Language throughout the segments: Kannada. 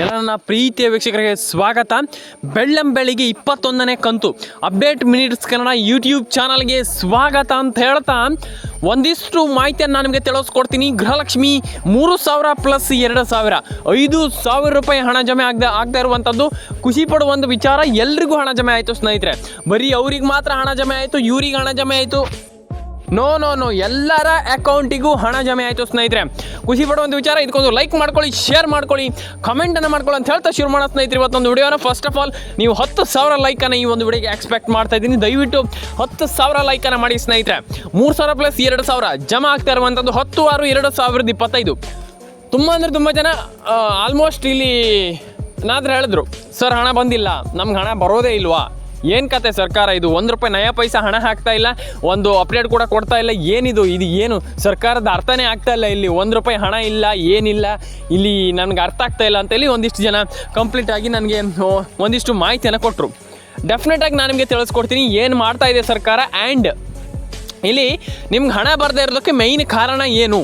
ಎಲ್ಲ ನನ್ನ ಪ್ರೀತಿಯ ವೀಕ್ಷಕರಿಗೆ ಸ್ವಾಗತ. ಬೆಳ್ಳಂ ಬೆಳಿಗ್ಗೆ ಇಪ್ಪತ್ತೊಂದನೇ ಕಂತು. ಅಪ್ಡೇಟ್ ಮಿನಿಟ್ಸ್ ಕನ್ನಡ ಯೂಟ್ಯೂಬ್ ಚಾನಲ್ಗೆ ಸ್ವಾಗತ ಅಂತ ಹೇಳ್ತಾ, ಒಂದಿಷ್ಟು ಮಾಹಿತಿಯನ್ನು ನಾನು ನಿಮಗೆ ತಿಳಿಸ್ಕೊಡ್ತೀನಿ. ಗೃಹಲಕ್ಷ್ಮಿ ಮೂರು ಸಾವಿರ ಪ್ಲಸ್ ಎರಡು ಸಾವಿರ. ಐದು ಸಾವಿರ ರೂಪಾಯಿ ಹಣ ಜಮೆ ಆಗದೆ ಆಗ್ತಾ ಇರುವಂಥದ್ದು ಖುಷಿ ಒಂದು ವಿಚಾರ, ಎಲ್ರಿಗೂ ಹಣ ಜಮೆ ಆಯಿತು ಸ್ನೇಹಿತರೆ. ಬರೀ ಅವ್ರಿಗೆ ಮಾತ್ರ ಹಣ ಜಮೆ ಆಯಿತು, ಇವ್ರಿಗೆ ಹಣ ಜಮೆ ಆಯಿತು. ನೋ ನೋ ನೋ, ಎಲ್ಲರ ಅಕೌಂಟಿಗೂ ಹಣ ಜಮೆ ಆಯಿತು ಸ್ನೇಹಿತರೆ. ಖುಷಿ ಪಡುವಂಥ ವಿಚಾರ, ಇದಕ್ಕೊಂದು ಲೈಕ್ ಮಾಡ್ಕೊಳ್ಳಿ ಶೇರ್ ಮಾಡ್ಕೊಳ್ಳಿ ಕಮೆಂಟನ್ನು ಮಾಡ್ಕೊಳ್ಳಿ ಅಂತ ಹೇಳ್ತಾ ಶುರು ಮಾಡೋ ಸ್ನೇಹಿತರೆ. ಇವತ್ತೊಂದು ವಿಡಿಯೋನ ಫಸ್ಟ್ ಆಫ್ ಆಲ್ ನೀವು ಹತ್ತು ಸಾವಿರ ಲೈಕನ್ನು ಈ ಒಂದು ವಿಡಿಯೋಗೆ ಎಕ್ಸ್ಪೆಕ್ಟ್ ಮಾಡ್ತಾ ಇದ್ದೀನಿ. ದಯವಿಟ್ಟು ಹತ್ತು ಸಾವಿರ ಲೈಕನ್ನು ಮಾಡಿ ಸ್ನೇಹಿತರೆ. ಮೂರು ಸಾವಿರ ಪ್ಲಸ್ ಎರಡು ಸಾವಿರ ಜಮಾ ಆಗ್ತಾ ಇರುವಂಥದ್ದು ಹತ್ತು ಆರು ಎರಡು ಸಾವಿರದ ಇಪ್ಪತ್ತೈದು. ತುಂಬ ಅಂದರೆ ತುಂಬ ಜನ ಆಲ್ಮೋಸ್ಟ್ ಇಲ್ಲಿ ನಾದ್ರೆ ಹೇಳಿದ್ರು ಸರ್ ಹಣ ಬಂದಿಲ್ಲ, ನಮ್ಗೆ ಹಣ ಬರೋದೇ ಇಲ್ವಾ? ಏನು ಕತೆ ಸರ್ಕಾರ? ಇದು ಒಂದು ರೂಪಾಯಿ ನಯ ಪೈಸಾ ಹಣ ಹಾಕ್ತಾ ಇಲ್ಲ, ಒಂದು ಅಪ್ಡೇಟ್ ಕೂಡ ಕೊಡ್ತಾ ಇಲ್ಲ. ಏನಿದು? ಇದು ಏನು? ಸರ್ಕಾರದ ಅರ್ಥನೇ ಆಗ್ತಾ ಇಲ್ಲ ಇಲ್ಲಿ. ಒಂದು ರೂಪಾಯಿ ಹಣ ಇಲ್ಲ, ಏನಿಲ್ಲ, ಇಲ್ಲಿ ನನಗೆ ಅರ್ಥ ಆಗ್ತಾ ಇಲ್ಲ ಅಂತೇಳಿ ಒಂದಿಷ್ಟು ಜನ ಕಂಪ್ಲೀಟ್ ಆಗಿ ನನಗೆ ಒಂದಿಷ್ಟು ಮಾಹಿತಿಯನ್ನು ಕೊಟ್ಟರು ಡೆಫಿನೆಟಾಗಿ ನಾನು ನಿಮಗೆ ತಿಳಿಸ್ಕೊಡ್ತೀನಿ, ಏನು ಮಾಡ್ತಾ ಇದೆ ಸರ್ಕಾರ ಆ್ಯಂಡ್ ಇಲ್ಲಿ ನಿಮ್ಗೆ ಹಣ ಬರದೇ ಇರೋದಕ್ಕೆ ಮೈನ್ ಕಾರಣ ಏನು?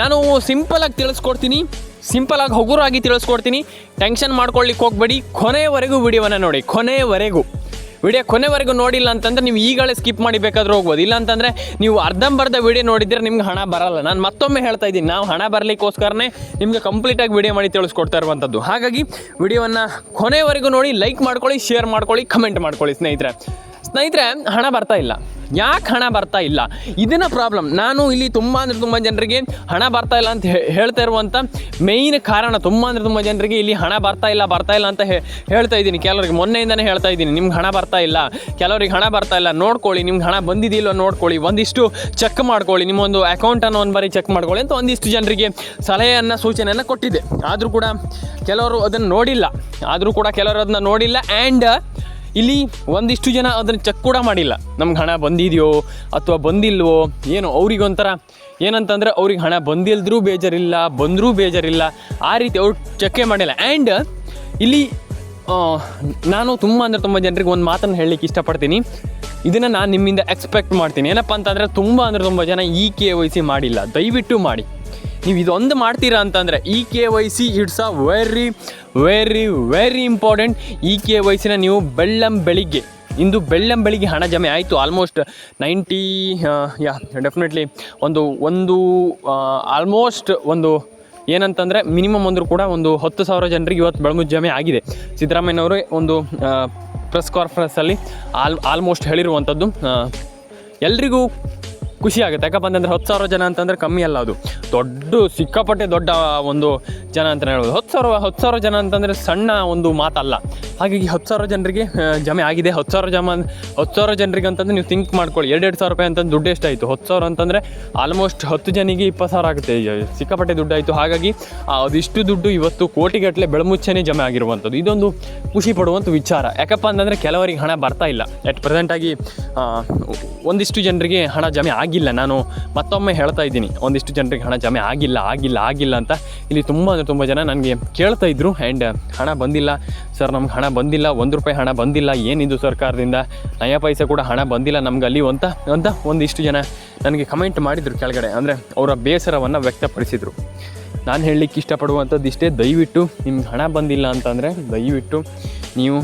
ನಾನು ಸಿಂಪಲಾಗಿ ತಿಳಿಸ್ಕೊಡ್ತೀನಿ. ಸಿಂಪಲಾಗಿ ಹಗುರಾಗಿ ತಿಳಿಸ್ಕೊಡ್ತೀನಿ. ಟೆನ್ಷನ್ ಮಾಡ್ಕೊಳ್ಳಿಕ್ಕೆ ಹೋಗಬೇಡಿ. ಕೊನೆಯವರೆಗೂ ವಿಡಿಯೋವನ್ನು ನೋಡಿ. ಕೊನೆಯವರೆಗೂ. ವಿಡಿಯೋ ಕೊನೆವರೆಗೂ ನೋಡಿಲ್ಲ ಅಂತಂದ್ರೆ ನೀವು ಈಗಲೇ ಸ್ಕಿಪ್ ಮಾಡಿ ಬೇಕಾದ್ರೂ ಹೋಗ್ಬೋದು. ಇಲ್ಲ ಅಂತಂದರೆ ನೀವು ಅರ್ಧಂಬರ್ಧ ವಿಡಿಯೋ ನೋಡಿದ್ರೆ ನಿಮ್ಗೆ ಹಣ ಬರಲ್ಲ. ನಾನು ಮತ್ತೊಮ್ಮೆ ಹೇಳ್ತಾ ಇದ್ದೀನಿ. ನಾವು ಹಣ ಬರಲಿಕ್ಕೋಸ್ಕರನೇ ನಿಮಗೆ ಕಂಪ್ಲೀಟಾಗಿ ವಿಡಿಯೋ ಮಾಡಿ ತಿಳಿಸ್ಕೊಡ್ತಾ ಇರುವಂಥದ್ದು. ಹಾಗಾಗಿ ವಿಡಿಯೋವನ್ನು ಕೊನೆವರೆಗೂ ನೋಡಿ ಲೈಕ್ ಮಾಡ್ಕೊಳ್ಳಿ ಶೇರ್ ಮಾಡ್ಕೊಳ್ಳಿ ಕಮೆಂಟ್ ಮಾಡ್ಕೊಳ್ಳಿ ಸ್ನೇಹಿತರೆ. ಸ್ನೇಹಿತರೆ, ಹಣ ಬರ್ತಾ ಇಲ್ಲ. ಯಾಕೆ ಹಣ ಬರ್ತಾ ಇಲ್ಲ? ಇದನ್ನ ಪ್ರಾಬ್ಲಮ್ ನಾನು ಇಲ್ಲಿ ತುಂಬ ಅಂದರೆ ತುಂಬ ಜನರಿಗೆ ಹಣ ಬರ್ತಾ ಇಲ್ಲ ಅಂತ ಹೇಳ್ತಾ ಇರುವಂಥ ಮೇಯ್ನ್ ಕಾರಣ ತುಂಬ ಅಂದರೆ ತುಂಬ ಜನರಿಗೆ ಇಲ್ಲಿ ಹಣ ಬರ್ತಾ ಇಲ್ಲ ಬರ್ತಾ ಇಲ್ಲ ಅಂತ ಹೇಳ್ತಾ ಇದ್ದೀನಿ. ಕೆಲವರಿಗೆ ಮೊನ್ನೆಯಿಂದನೇ ಹೇಳ್ತಾ ಇದ್ದೀನಿ, ನಿಮ್ಗೆ ಹಣ ಬರ್ತಾ ಇಲ್ಲ. ಕೆಲವರಿಗೆ ಹಣ ಬರ್ತಾ ಇಲ್ಲ, ನೋಡ್ಕೊಳ್ಳಿ, ನಿಮ್ಗೆ ಹಣ ಬಂದಿದೆಯಿಲ್ಲೋ ನೋಡ್ಕೊಳ್ಳಿ. ಒಂದಿಷ್ಟು ಚೆಕ್ ಮಾಡ್ಕೊಳ್ಳಿ, ನಿಮ್ಮೊಂದು ಅಕೌಂಟನ್ನು ಒಂದು ಬಾರಿ ಚೆಕ್ ಮಾಡ್ಕೊಳ್ಳಿ ಅಂತ ಒಂದಿಷ್ಟು ಜನರಿಗೆ ಸಲಹೆಯನ್ನು, ಸೂಚನೆಯನ್ನು ಕೊಟ್ಟಿದ್ದೆ ಆದರೂ ಕೂಡ ಕೆಲವರು ಅದನ್ನು ನೋಡಿಲ್ಲ. ಆದರೂ ಕೂಡ ಕೆಲವರು ಅದನ್ನ ನೋಡಿಲ್ಲ. ಆ್ಯಂಡ್ ಇಲ್ಲಿ ಒಂದಿಷ್ಟು ಜನ ಅದನ್ನು ಚೆಕ್ ಕೂಡ ಮಾಡಿಲ್ಲ. ನಮ್ಗೆ ಹಣ ಬಂದಿದೆಯೋ ಅಥವಾ ಬಂದಿಲ್ವೋ ಏನು ಅವ್ರಿಗೊಂಥರ ಏನಂತಂದರೆ ಅವ್ರಿಗೆ ಹಣ ಬಂದಿಲ್ದ್ರೂ ಬೇಜಾರಿಲ್ಲ, ಬಂದರೂ ಬೇಜಾರಿಲ್ಲ, ಆ ರೀತಿ ಅವ್ರು ಚೆಕ್ಕೇ ಮಾಡಿಲ್ಲ. ಆ್ಯಂಡ್ ಇಲ್ಲಿ ನಾನು ತುಂಬ ಅಂದರೆ ತುಂಬ ಜನರಿಗೆ ಒಂದು ಮಾತನ್ನು ಹೇಳಲಿಕ್ಕೆ ಇಷ್ಟಪಡ್ತೀನಿ. ಇದನ್ನು ನಾನು ನಿಮ್ಮಿಂದ ಎಕ್ಸ್ಪೆಕ್ಟ್ ಮಾಡ್ತೀನಿ. ಏನಪ್ಪ ಅಂತಂದರೆ ತುಂಬ ಅಂದರೆ ತುಂಬ ಜನ ಈ ಕೆ ವೈ ಸಿ ಮಾಡಿಲ್ಲ. ದಯವಿಟ್ಟು ಮಾಡಿ. ನೀವು ಇದೊಂದು ಮಾಡ್ತೀರಾ ಅಂತಂದರೆ E K Y C it's a very very very important E K Y ಸಿನ ನೀವು ಬೆಳ್ಳಂ ಬೆಳಿಗ್ಗೆ, ಇಂದು ಬೆಳ್ಳಂ ಬೆಳಿಗ್ಗೆ ಹಣ ಜಮೆ ಆಯಿತು. ಆಲ್ಮೋಸ್ಟ್ ನೈಂಟಿ ಯಾ ಡೆಫಿನೆಟ್ಲಿ ಒಂದು ಒಂದು ಆಲ್ಮೋಸ್ಟ್ ಒಂದು ಏನಂತಂದರೆ ಮಿನಿಮಮ್ ಅಂದರೂ ಕೂಡ ಒಂದು ಹತ್ತು ಸಾವಿರ ಜನರಿಗೆ ಇವತ್ತು ಬೆಳಗು ಜಮೆ ಆಗಿದೆ. ಸಿದ್ದರಾಮಯ್ಯನವರು ಒಂದು ಪ್ರೆಸ್ ಕಾನ್ಫರೆನ್ಸಲ್ಲಿ ಆಲ್ ಆಲ್ಮೋಸ್ಟ್ ಹೇಳಿರುವಂಥದ್ದು. ಎಲ್ರಿಗೂ ಖುಷಿ ಆಗುತ್ತೆ ಯಾಕಪ್ಪ ಅಂತಂದರೆ ಹತ್ತು ಸಾವಿರ ಜನ ಅಂತಂದರೆ ಕಮ್ಮಿ ಅಲ್ಲ ಅದು. ದೊಡ್ಡ, ಸಿಕ್ಕಾಪಟ್ಟೆ ದೊಡ್ಡ ಒಂದು ಜನ ಅಂತಲೇ ಹೇಳ್ಬೋದು. ಹತ್ತು ಸಾವಿರ ಹತ್ತು ಸಾವಿರ ಜನ ಅಂತಂದರೆ ಸಣ್ಣ ಒಂದು ಮಾತಲ್ಲ. ಹಾಗಾಗಿ ಹತ್ತು ಸಾವಿರ ಜನರಿಗೆ ಜಮೆ ಆಗಿದೆ. ಹತ್ತು ಸಾವಿರ ಜಮ, ಹತ್ತು ಸಾವಿರ ಜನರಿಗೆ ಅಂತಂದ್ರೆ ನೀವು ಥಿಂಕ್ ಮಾಡ್ಕೊಳ್ಳಿ. ಎರಡೆರಡು ಸಾವಿರ ರೂಪಾಯಿ ಅಂತಂದು ದುಡ್ಡು ಎಷ್ಟಾಯಿತು? ಹತ್ತು ಸಾವಿರ ಅಂತಂದರೆ ಆಲ್ಮೋಸ್ಟ್ ಹತ್ತು ಜನಿಗೆ ಇಪ್ಪತ್ತು ಸಾವಿರ ಆಗುತ್ತೆ. ಸಿಕ್ಕಾಪಟ್ಟೆ ದುಡ್ಡು ಆಯಿತು. ಹಾಗಾಗಿ ಅದಿಷ್ಟು ದುಡ್ಡು ಇವತ್ತು ಕೋಟಿಗಟ್ಟಲೆ ಬೆಳಮುಚ್ಚನೆ ಜಮೆ ಆಗಿರುವಂಥದ್ದು. ಇದೊಂದು ಖುಷಿ ಪಡುವಂಥ ವಿಚಾರ. ಯಾಕಪ್ಪ ಅಂತಂದರೆ ಕೆಲವರಿಗೆ ಹಣ ಬರ್ತಾ ಇಲ್ಲ. ಎಟ್ ಪ್ರೆಸೆಂಟಾಗಿ ಒಂದಿಷ್ಟು ಜನರಿಗೆ ಹಣ ಜಮೆ ಆಗಿಲ್ಲ. ನಾನು ಮತ್ತೊಮ್ಮೆ ಹೇಳ್ತಾ ಇದ್ದೀನಿ. ಒಂದಿಷ್ಟು ಜನರಿಗೆ ಹಣ ಜಮೆ ಆಗಿಲ್ಲ ಆಗಿಲ್ಲ ಆಗಿಲ್ಲ ಅಂತ. ಇಲ್ಲಿ ತುಂಬ ಅಂದರೆ ತುಂಬ ಜನ ನನಗೆ ಕೇಳ್ತಾ ಇದ್ರು ಆ್ಯಂಡ್ ಹಣ ಬಂದಿಲ್ಲ. ಸರ್ ನಮ್ಗೆ ಹಣ ಬಂದಿಲ್ಲ. ಒಂದು ರೂಪಾಯಿ ಹಣ ಬಂದಿಲ್ಲ. ಏನಿದು ಸರ್ಕಾರದಿಂದ? ನಯ ಪೈಸೆ ಕೂಡ ಹಣ ಬಂದಿಲ್ಲ ನಮ್ಗೆ ಅಲ್ಲಿ ಅಂತ ಅಂತ ಒಂದಿಷ್ಟು ಜನ ನನಗೆ ಕಮೆಂಟ್ ಮಾಡಿದರು ಕೆಳಗಡೆ. ಅಂದರೆ ಅವರ ಬೇಸರವನ್ನು ವ್ಯಕ್ತಪಡಿಸಿದರು. ನಾನು ಹೇಳಲಿಕ್ಕೆ ಇಷ್ಟಪಡುವಂಥದ್ದು ಇಷ್ಟೇ. ದಯವಿಟ್ಟು ನಿಮ್ಗೆ ಹಣ ಬಂದಿಲ್ಲ ಅಂತಂದರೆ ದಯವಿಟ್ಟು ನೀವು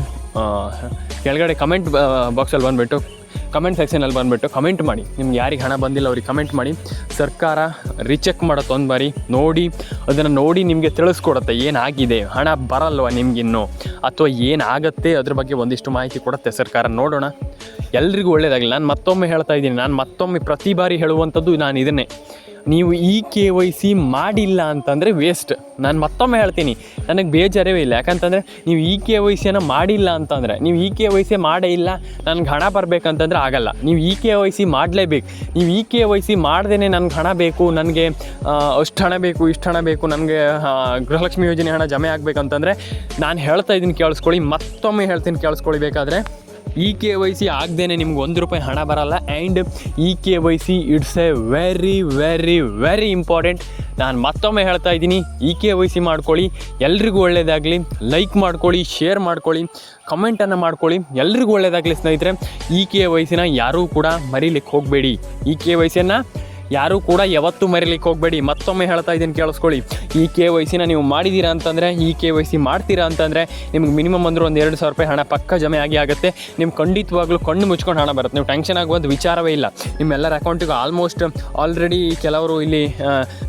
ಕೆಳಗಡೆ ಕಮೆಂಟ್ ಬಾಕ್ಸಲ್ಲಿ ಬಂದುಬಿಟ್ಟು ಕಮೆಂಟ್ ಸೆಕ್ಷನಲ್ಲಿ ಬಂದುಬಿಟ್ಟು ಕಮೆಂಟ್ ಮಾಡಿ. ನಿಮ್ಗೆ ಯಾರಿಗೆ ಹಣ ಬಂದಿಲ್ಲ ಅವ್ರಿಗೆ ಕಮೆಂಟ್ ಮಾಡಿ. ಸರ್ಕಾರ ರಿಚೆಕ್ ಮಾಡೋ ಒಂದು ಬಾರಿ ನೋಡಿ, ಅದನ್ನು ನೋಡಿ ನಿಮಗೆ ತಿಳಿಸ್ಕೊಡುತ್ತೆ. ಏನಾಗಿದೆ? ಹಣ ಬರಲ್ವ ನಿಮಗಿನ್ನು ಅಥವಾ ಏನಾಗುತ್ತೆ? ಅದ್ರ ಬಗ್ಗೆ ಒಂದಿಷ್ಟು ಮಾಹಿತಿ ಕೊಡುತ್ತೆ ಸರ್ಕಾರ. ನೋಡೋಣ. ಎಲ್ರಿಗೂ ಒಳ್ಳೆಯದಾಗಲಿ ನಾನು ಮತ್ತೊಮ್ಮೆ ಹೇಳ್ತಾ ಇದ್ದೀನಿ. ನಾನು ಮತ್ತೊಮ್ಮೆ ಪ್ರತಿ ಬಾರಿ ಹೇಳುವಂಥದ್ದು ನಾನು ಇದನ್ನೇ. ನೀವು ಇ ಕೆ ವೈ ಸಿ ಮಾಡಿಲ್ಲ ಅಂತಂದರೆ ವೇಸ್ಟ್ ನಾನು ಮತ್ತೊಮ್ಮೆ ಹೇಳ್ತೀನಿ, ನನಗೆ ಬೇಜಾರೇ ಇಲ್ಲ. ಯಾಕಂತಂದರೆ ನೀವು ಇ ಕೆ ವೈ ಸಿಯನ್ನು ಮಾಡಿಲ್ಲ ಅಂತಂದರೆ, ನೀವು ಇ ಕೆ ವೈ ಸಿ ಮಾಡೇ ಇಲ್ಲ, ನನಗೆ ಹಣ ಬರಬೇಕಂತಂದ್ರೆ ಆಗಲ್ಲ. ನೀವು ಇ ಕೆ ವೈ ಸಿ ಮಾಡಲೇಬೇಕು. ನೀವು ಇ ಕೆ ವೈ ಸಿ ಮಾಡ್ದೇ ನನಗೆ ಹಣ ಬೇಕು, ನನಗೆ ಅಷ್ಟು ಹಣ ಬೇಕು, ಇಷ್ಟು ಹಣ ಬೇಕು, ನನಗೆ ಗೃಹಲಕ್ಷ್ಮಿ ಯೋಜನೆ ಹಣ ಜಮೆ ಆಗಬೇಕಂತಂದರೆ ನಾನು ಹೇಳ್ತಾ ಇದ್ದೀನಿ ಕೇಳಿಸ್ಕೊಳ್ಳಿ, ಮತ್ತೊಮ್ಮೆ ಹೇಳ್ತೀನಿ ಕೇಳಿಸ್ಕೊಳ್ಳಿ ಬೇಕಾದರೆ. ಇ ಕೆ ವೈ ಸಿ ಆಗದೇನೆ ನಿಮ್ಗೆ ಒಂದು ರೂಪಾಯಿ ಹಣ ಬರಲ್ಲ. And E K Y C it's a very very very important ನಾನು ಮತ್ತೊಮ್ಮೆ ಹೇಳ್ತಾ ಇದ್ದೀನಿ ಇ ಕೆ ವೈ ಸಿ ಮಾಡ್ಕೊಳ್ಳಿ. ಎಲ್ರಿಗೂ ಒಳ್ಳೆಯದಾಗಲಿ ಲೈಕ್ ಮಾಡ್ಕೊಳ್ಳಿ ಶೇರ್ ಮಾಡ್ಕೊಳ್ಳಿ ಕಮೆಂಟನ್ನು ಮಾಡ್ಕೊಳ್ಳಿ. ಎಲ್ರಿಗೂ ಒಳ್ಳೆಯದಾಗಲಿ ಸ್ನೇಹಿತರೆ. ಇ ಕೆ ವೈ ಸಿನ ಯಾರೂ ಕೂಡ ಮರೀಲಿಕ್ಕೆ ಹೋಗಬೇಡಿ. ಇ ಕೆ ವೈ ಸಿಯನ್ನು ಯಾರೂ ಕೂಡ ಯಾವತ್ತೂ ಮರಿಲಿಕ್ಕೆ ಹೋಗಬೇಡಿ. ಮತ್ತೊಮ್ಮೆ ಹೇಳ್ತಾ ಇದ್ದೀನಿ ಕೇಳಿಸ್ಕೊಳ್ಳಿ. ಈ ಕೆ ವೈ ಸಿನ ನೀವು ಮಾಡಿದ್ದೀರಾ ಅಂತಂದರೆ, ಈ ಕೆ ವೈ ಸಿ ಮಾಡ್ತೀರಾ ಅಂತಂದರೆ ನಿಮ್ಗೆ ಮಿನಿಮಮ್ ಅಂದ್ರೆ ಒಂದು ಎರಡು ಸಾವಿರ ರೂಪಾಯಿ ಹಣ ಪಕ್ಕ ಜಮೆ ಆಗಿ ಆಗುತ್ತೆ. ನಿಮ್ಗೆ ಖಂಡಿತವಾಗ್ಲೂ ಕಣ್ಣು ಮುಚ್ಕೊಂಡು ಹಣ ಬರುತ್ತೆ. ನೀವು ಟೆನ್ಷನ್ ಆಗುವಂಥ ವಿಚಾರವೇ ಇಲ್ಲ. ನಿಮ್ಮೆಲ್ಲರ ಅಕೌಂಟಿಗೂ ಆಲ್ಮೋಸ್ಟ್ ಆಲ್ರೆಡಿ ಕೆಲವರು ಇಲ್ಲಿ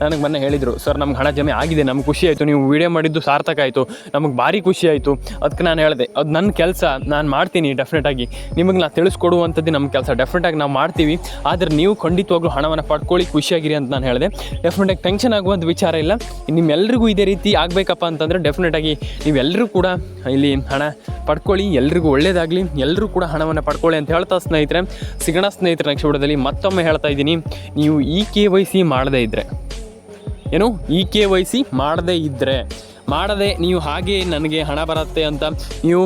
ನನಗೆ ಮೊನ್ನೆ ಹೇಳಿದರು ಸರ್ ನಮ್ಗೆ ಹಣ ಜಮೆ ಆಗಿದೆ. ನಮ್ಗೆ ಖುಷಿ ಆಯಿತು. ನೀವು ವಿಡಿಯೋ ಮಾಡಿದ್ದು ಸಾರ್ಥಕ ಆಯಿತು. ನಮಗೆ ಭಾರಿ ಖುಷಿ ಆಯಿತು. ಅದಕ್ಕೆ ನಾನು ಹೇಳಿದೆ, ಅದು ನನ್ನ ಕೆಲಸ. ನಾನು ಮಾಡ್ತೀನಿ ಡೆಫಿನೆಟಾಗಿ ನಿಮಗೆ ನಾನು ತಿಳಿಸ್ಕೊಡುವಂಥದ್ದು ನಮ್ಮ ಕೆಲಸ. ಡೆಫಿನೆಟಾಗಿ ನಾವು ಮಾಡ್ತೀವಿ. ಆದರೆ ನೀವು ಖಂಡಿತವಾಗ್ಲೂ ಹಣವನ್ನು ಪಡ್ಕೊಳ್ಳಿ ಖುಷಿಯಾಗಿರಿ ಅಂತ ನಾನು ಹೇಳಿದೆ. ಡೆಫಿನೆಟಾಗಿ ಟೆನ್ಷನ್ ಆಗುವಂಥ ವಿಚಾರ ಇಲ್ಲ. ನಿಮ್ಮೆಲ್ಲರಿಗೂ ಇದೇ ರೀತಿ ಆಗಬೇಕಪ್ಪ ಅಂತಂದರೆ ಡೆಫಿನೆಟಾಗಿ ನೀವೆಲ್ಲರೂ ಕೂಡ ಇಲ್ಲಿ ಹಣ ಪಡ್ಕೊಳ್ಳಿ, ಎಲ್ರಿಗೂ ಒಳ್ಳೇದಾಗಲಿ ಎಲ್ಲರೂ ಕೂಡ ಹಣವನ್ನು ಪಡ್ಕೊಳ್ಳಿ ಅಂತ ಹೇಳ್ತಾ ಸ್ನೇಹಿತರೆ. ಸಿಗೋಣ ಸ್ನೇಹಿತರ ನೆಕ್ಸ್ಟ್ ಮತ್ತೊಮ್ಮೆ ಹೇಳ್ತಾ ಇದ್ದೀನಿ. ನೀವು ಈ ಕೆ ವೈ ಸಿ ಮಾಡದೇ ಇದ್ದರೆ ಏನು? ಇ ಕೆ ವೈ ಸಿ ಮಾಡದೇ ಇದ್ದರೆ ಮಾಡದೆ ನೀವು ಹಾಗೆ ನನಗೆ ಹಣ ಬರುತ್ತೆ ಅಂತ ನೀವು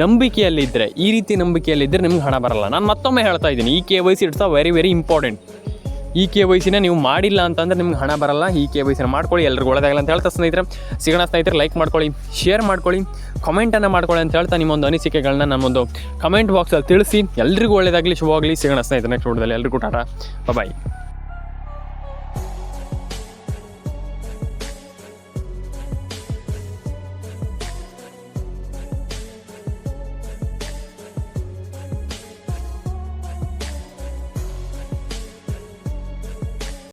ನಂಬಿಕೆಯಲ್ಲಿದ್ದರೆ ಈ ರೀತಿ ನಂಬಿಕೆಯಲ್ಲಿದ್ದರೆ ನಿಮ್ಗೆ ಹಣ ಬರಲ್ಲ. ನಾನು ಮತ್ತೊಮ್ಮೆ ಹೇಳ್ತಾ ಇದ್ದೀನಿ E K Y C it's a very very important E K Y ಸಿನ ನೀವು ಮಾಡಿಲ್ಲ ಅಂತಂದ್ರೆ ನಿಮ್ಗೆ ಹಣ ಬರಲ್ಲ. ಈ ಕೆ ವೈ ಸಿನ ಮಾಡ್ಕೊಳ್ಳಿ ಎಲ್ಲರಿಗೂ ಒಳ್ಳೆದಾಗಲ್ಲ ಅಂತ ಹೇಳ್ತಾ ಸ್ನೇಹಿತರೆ. ಸಿಗೋಣ ಸ್ನೇಹಿತರೆ ಲೈಕ್ ಮಾಡ್ಕೊಳ್ಳಿ ಶೇರ್ ಮಾಡ್ಕೊಳ್ಳಿ ಕಮೆಂಟನ್ನು ಮಾಡ್ಕೊಳ್ಳಿ ಅಂತ ಹೇಳ್ತಾ ನಿಮ್ಮೊಂದು ಅನಿಸಿಕೆಗಳನ್ನ ನಮ್ಮೊಂದು ಕಮೆಂಟ್ ಬಾಕ್ಸಲ್ಲಿ ತಿಳಿಸಿ. ಎಲ್ರಿಗೂ ಒಳ್ಳೆಯದಾಗಲಿ ಶುಭವಾಗಲಿ. ಸಿಗೋಣ ಸ್ನೇಹಿತರೆ ನೆಕ್ಸ್ಟ್ ನೋಡಿದಲ್ಲಿ ಎಲ್ರಿಗೂ, ಟಾಟಾ. ಬಾಯ್